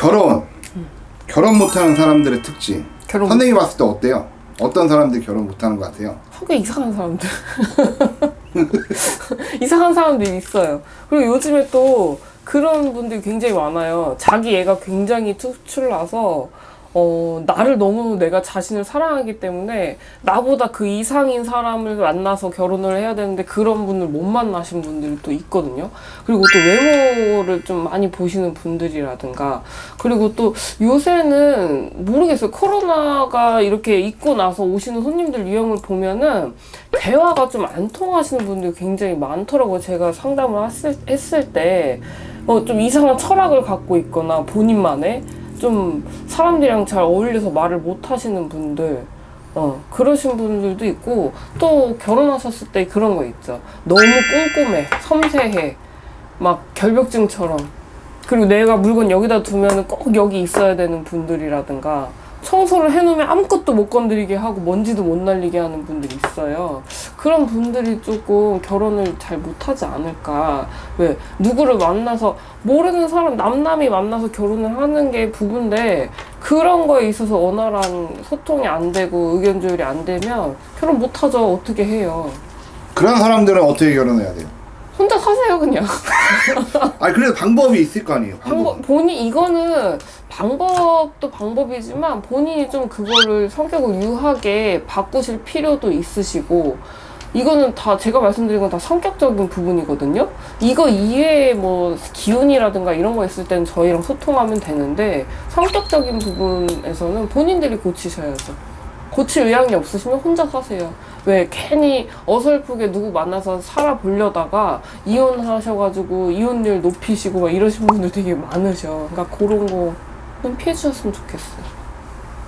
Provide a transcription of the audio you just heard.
결혼. 결혼 못하는 사람들의 특징. 결혼 선생님이 봤을 때 어때요? 어떤 사람들이 결혼 못하는 것 같아요? 성격 이상한 사람들. 이상한 사람들이 있어요. 그리고 요즘에 또 그런 분들이 굉장히 많아요. 자기 애가 굉장히 특출나서 어, 나를 너무 내가 자신을 사랑하기 때문에 나보다 그 이상인 사람을 만나서 결혼을 해야 되는데 그런 분을 못 만나신 분들이 또 있거든요. 그리고 또 외모를 좀 많이 보시는 분들이라든가 그리고 또 요새는 모르겠어요. 코로나가 이렇게 있고 나서 오시는 손님들 유형을 보면은 대화가 좀 안 통하시는 분들이 굉장히 많더라고요. 제가 상담을 했을, 했을 때, 어, 좀 이상한 철학을 갖고 있거나 본인만의 좀 사람들이랑 잘 어울려서 말을 못 하시는 분들, 어, 그러신 분들도 있고, 또 결혼하셨을 때 그런 거 있죠. 너무 꼼꼼해, 섬세해, 막 결벽증처럼. 그리고 내가 물건 여기다 두면 꼭 여기 있어야 되는 분들이라든가 청소를 해놓으면 아무것도 못 건드리게 하고 먼지도 못 날리게 하는 분들이 있어요. 그런 분들이 조금 결혼을 잘 못하지 않을까. 왜 누구를 만나서 모르는 사람 남남이 만나서 결혼을 하는 게 부부인데 그런 거에 있어서 원활한 소통이 안 되고 의견 조율이 안 되면 결혼 못하죠. 어떻게 해요? 그런 사람들은 어떻게 결혼해야 돼요? 혼자 사세요 그냥. 아니 그래도 방법이 있을 거 아니에요. 방법. 방법 본인 이거는 방법도 방법이지만 본인이 좀 그거를 성격을 유하게 바꾸실 필요도 있으시고 이거는 다 제가 말씀드린 건 다 성격적인 부분이거든요. 이거 이외에 뭐 기운이라든가 이런 거 있을 때는 저희랑 소통하면 되는데 성격적인 부분에서는 본인들이 고치셔야죠. 고칠 의향이 없으시면 혼자 사세요. 왜 괜히 어설프게 누구 만나서 살아보려다가 이혼하셔가지고 이혼율 높이시고 막 이러신 분들 되게 많으셔. 그러니까 그런 거 는 피해 주셨으면 좋겠어요.